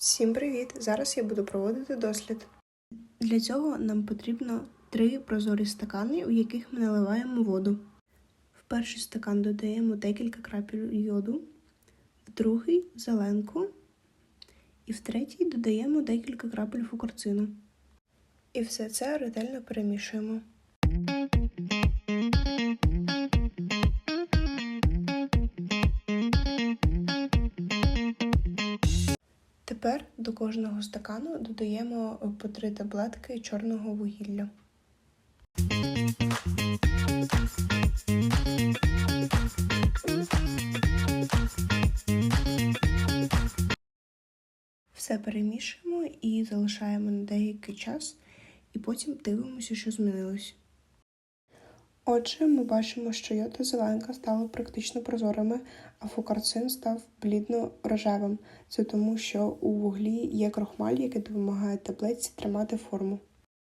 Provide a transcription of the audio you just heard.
Всім привіт! Зараз я буду проводити дослід. Для цього нам потрібно три прозорі стакани, у яких ми наливаємо воду. В перший стакан додаємо декілька крапель йоду, в другий зеленку, і в третій додаємо декілька крапель фукарцину. І все це ретельно перемішуємо. Тепер до кожного стакану додаємо по три таблетки чорного вугілля. Все перемішуємо і залишаємо на деякий час, і потім дивимося, що змінилось. Отже, ми бачимо, що йод та зеленка стали практично прозорими, а фукарцин став блідно-рожевим. Це тому, що у вуглі є крохмаль, який допомагає таблетці тримати форму.